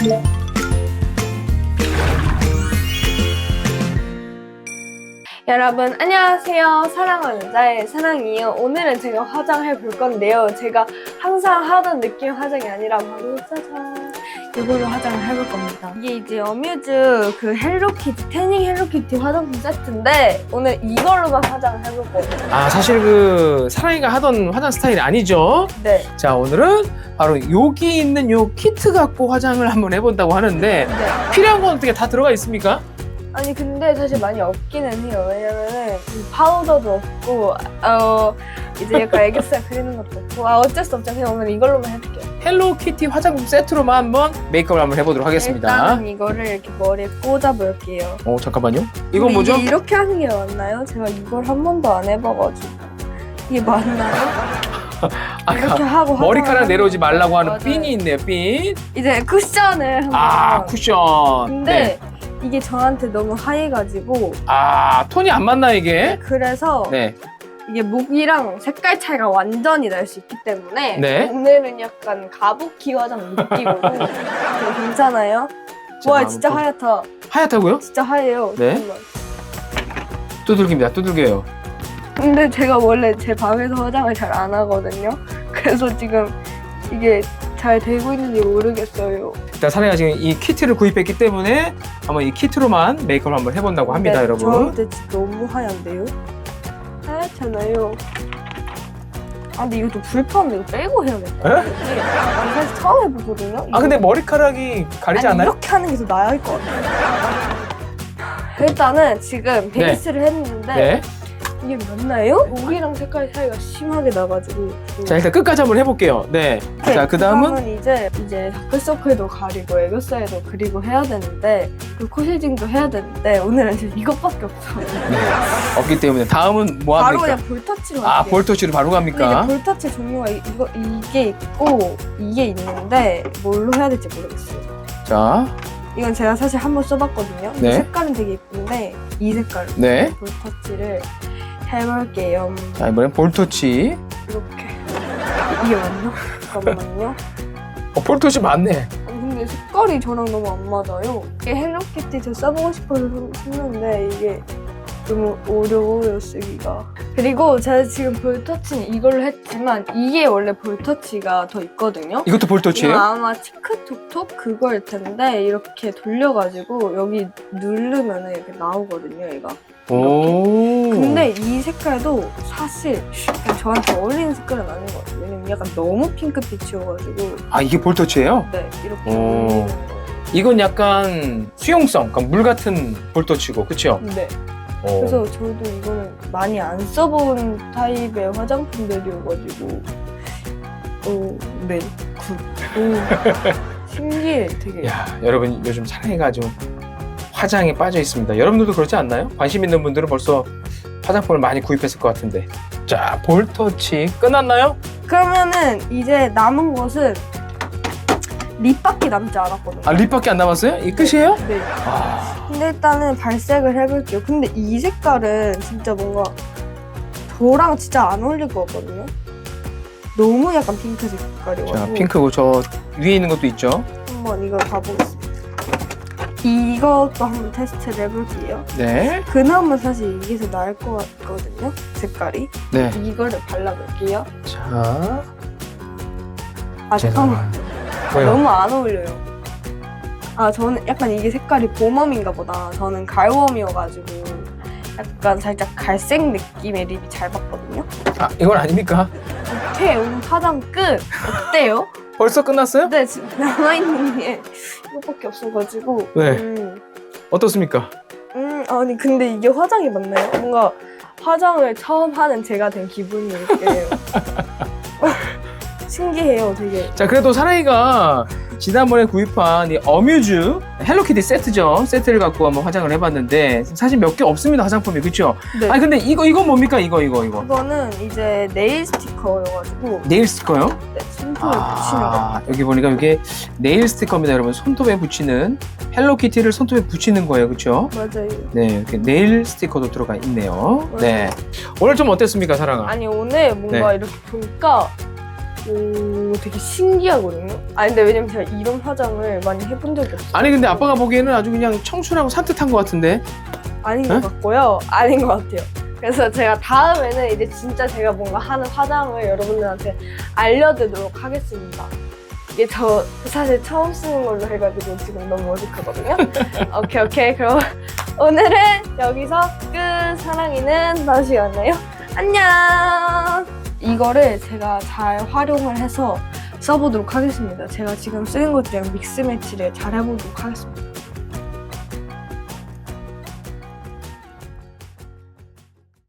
Yeah. 여러분 안녕하세요. 사랑하는 여자의 사랑이에요. 오늘은 제가 화장해 볼 건데요. 제가 항상 하던 느낌 화장이 아니라 바로 짜잔. 이걸로 화장을 해볼 겁니다. 이게 이제 어뮤즈 그 헬로키티 태닝 헬로키티 화장품 세트인데 오늘 이걸로만 화장을 해볼 거예요. 아 사실 그 사랑이가 하던 화장 스타일이 아니죠. 네, 자 오늘은 바로 여기 있는 요 키트 갖고 화장을 한번 해본다고 하는데 네. 필요한 건 어떻게 다 들어가 있습니까? 아니 근데 사실 많이 없기는 해요 왜냐면은 그 파우더도 없고 어 이제 약간 애교살 그리는 것도 없고 아 어쩔 수 없죠 그냥 오늘 이걸로만 해볼게요 헬로키티 화장품 세트로만 한번 메이크업을 한번 해보도록 하겠습니다. 일단은 이거를 이렇게 머리에 꽂아볼게요. 어 잠깐만요. 이건 근데 뭐죠? 이게 이렇게 하는 게 맞나요? 제가 이걸 한 번도 안 해봐가지고 이게 맞나요? 이렇게 아까 하고 머리카락 내려오지 말라고 하는 맞아요. 핀이 있네요. 핀. 이제 쿠션을 한번 아 쿠션. 근데 네. 이게 저한테 너무 하얘가지고 아 톤이 안 맞나 이게? 그래서 네. 이게 목이랑 색깔 차이가 완전히 날 수 있기 때문에 네. 오늘은 약간 가부키 화장 느낌으로 좀 괜찮아요? 자, 와 진짜 한번 하얗다 하얗다고요? 진짜 하얘요 네. 두들깁니다. 두들겨요. 근데 제가 원래 제 방에서 화장을 잘 안 하거든요. 그래서 지금 이게 잘 되고 있는지 모르겠어요. 일단 사랑이가 지금 이 키트를 구입했기 때문에 한번 이 키트로만 메이크업을 한번 해본다고 합니다, 근데 여러분. 저한테 진짜 너무 하얀데요? 하얗잖아요. 아 근데 이거 좀 불편한데 이거 빼고 해야겠다. 에? 이게 아니, 사실 처음 해보거든요. 아 근데 머리카락이 가리지 아니, 않나요? 이렇게 하는 게 더 나을 것 같아요. 일단은 지금 베이스를 했는데 네. 이게 맞나요? 목이랑 색깔 차이가 심하게 나가지고 자 일단 끝까지 한번 해볼게요. 네. 자 그다음은 이제 이제 다크서클도 가리고 애교살도 그리고 해야 되는데 그 코실징도 해야 되는데 오늘은 지금 이것밖에 없어요. 없기 때문에 다음은 뭐 바로 합니까? 그냥 볼터치로 아 할게요. 볼터치로 바로 근데 갑니까? 볼터치 종류가 이- 이거 이게 있고 이게 있는데 뭘로 해야 될지 모르겠어요. 자, 이건 제가 사실 한번 써봤거든요. 네. 색깔은 되게 예쁜데 이 색깔로 네. 볼터치를 해볼게요. 자 이번엔 볼터치. 이렇게 이게 맞나? 잠깐만요. 어 볼터치 맞네. 아니, 근데 색깔이 저랑 너무 안 맞아요. 이게 헬로키티 저 써보고 싶어서 썼는데 이게 너무 어려워요 쓰기가. 그리고 제가 지금 볼터치는 이걸로 했지만 이게 원래 볼터치가 더 있거든요. 이것도 이거 볼터치예요? 아마 티크톡톡 그거일 텐데 이렇게 돌려가지고 여기 누르면 이렇게 나오거든요 얘가. 오. 근데 이 색깔도 사실 저한테 어울리는 색깔은 아닌 것 같아요. 왜냐면 약간 너무 핑크빛이어가지고 아 이게 볼터치예요? 네 이렇게 오. 어울리는 거. 이건 약간 수용성, 그러니까 물 같은 볼터치고, 그렇죠? 네. 그래서 저도 이거는 많이 안 써본 타입의 화장품들이어가지고 오, 네. 굿. 오, 신기해 되게. 야 여러분 요즘 사랑이가 좀 화장에 빠져 있습니다. 여러분들도 그렇지 않나요? 관심 있는 분들은 벌써 화장품을 많이 구입했을 것 같은데. 자 볼터치 끝났나요? 그러면은 이제 남은 것은 립밖에 남지 않았거든요. 아 립밖에 안 남았어요? 이 끝이에요? 네. 아, 근데 일단은 발색을 해볼게요. 근데 이 색깔은 진짜 뭔가 저랑 진짜 안 어울릴 것 같거든요. 너무 약간 핑크 색깔이어가지고 자 핑크고 저 위에 있는 것도 있죠. 한번 이거 가보겠습니다. 이것도 한번 테스트를 해볼게요. 네, 그나마 사실 이게 더 나을 것 같거든요. 색깔이. 네. 이거를 발라볼게요. 자 아 잠깐만. 왜요? 너무 안 어울려요. 아 저는 약간 이게 색깔이 봄웜인가 보다. 저는 가을웜이어가지고 약간 살짝 갈색 느낌의 립이 잘 봤거든요. 아 이건 아닙니까? 오늘 화장 끝. 어때요? 벌써 끝났어요? 근데 지금 남아있는 게 이것밖에 없어가지고 네. 음, 어떻습니까? 음 아니 근데 이게 화장이 맞나요? 뭔가 화장을 처음 하는 제가 된 기분이 이렇게 어, 신기해요 되게 자 그래도 사랑이가 지난번에 구입한 이 어뮤즈 헬로키티 세트죠 세트를 갖고 한번 화장을 해봤는데 사실 몇 개 없습니다 화장품이 그렇죠? 네. 아니 근데 이거 이건 뭡니까 이거 이거 이거 그거는 이제 네일 스티커여가지고 네일 스티커요? 네, 손톱에 붙이는 거 아 여기 보니까 이게 네일 스티커입니다 여러분 손톱에 붙이는 헬로키티를 손톱에 붙이는 거예요 그렇죠? 맞아요 네 이렇게 네일 스티커도 들어가 있네요 네 오늘 좀 어땠습니까 사랑아? 아니 오늘 뭔가 네. 이렇게 보니까 오, 되게 신기하거든요. 아 근데 왜냐면 제가 이런 화장을 많이 해본 적이 없어요. 아니 근데 아빠가 보기에는 아주 그냥 청순하고 산뜻한 것 같은데 아닌 에? 것 같고요. 아닌 것 같아요. 그래서 제가 다음에는 이제 진짜 제가 뭔가 하는 화장을 여러분들한테 알려드리도록 하겠습니다. 이게 저 사실 처음 쓰는 걸로 해가지고 지금 너무 어색하거든요. 오케이 오케이 그럼 오늘은 여기서 끝. 사랑이는 다시 만나요. 안녕. 이거를 제가 잘 활용을 해서 써보도록 하겠습니다. 제가 지금 쓰는 것들이랑 믹스 매치를 잘 해보도록 하겠습니다.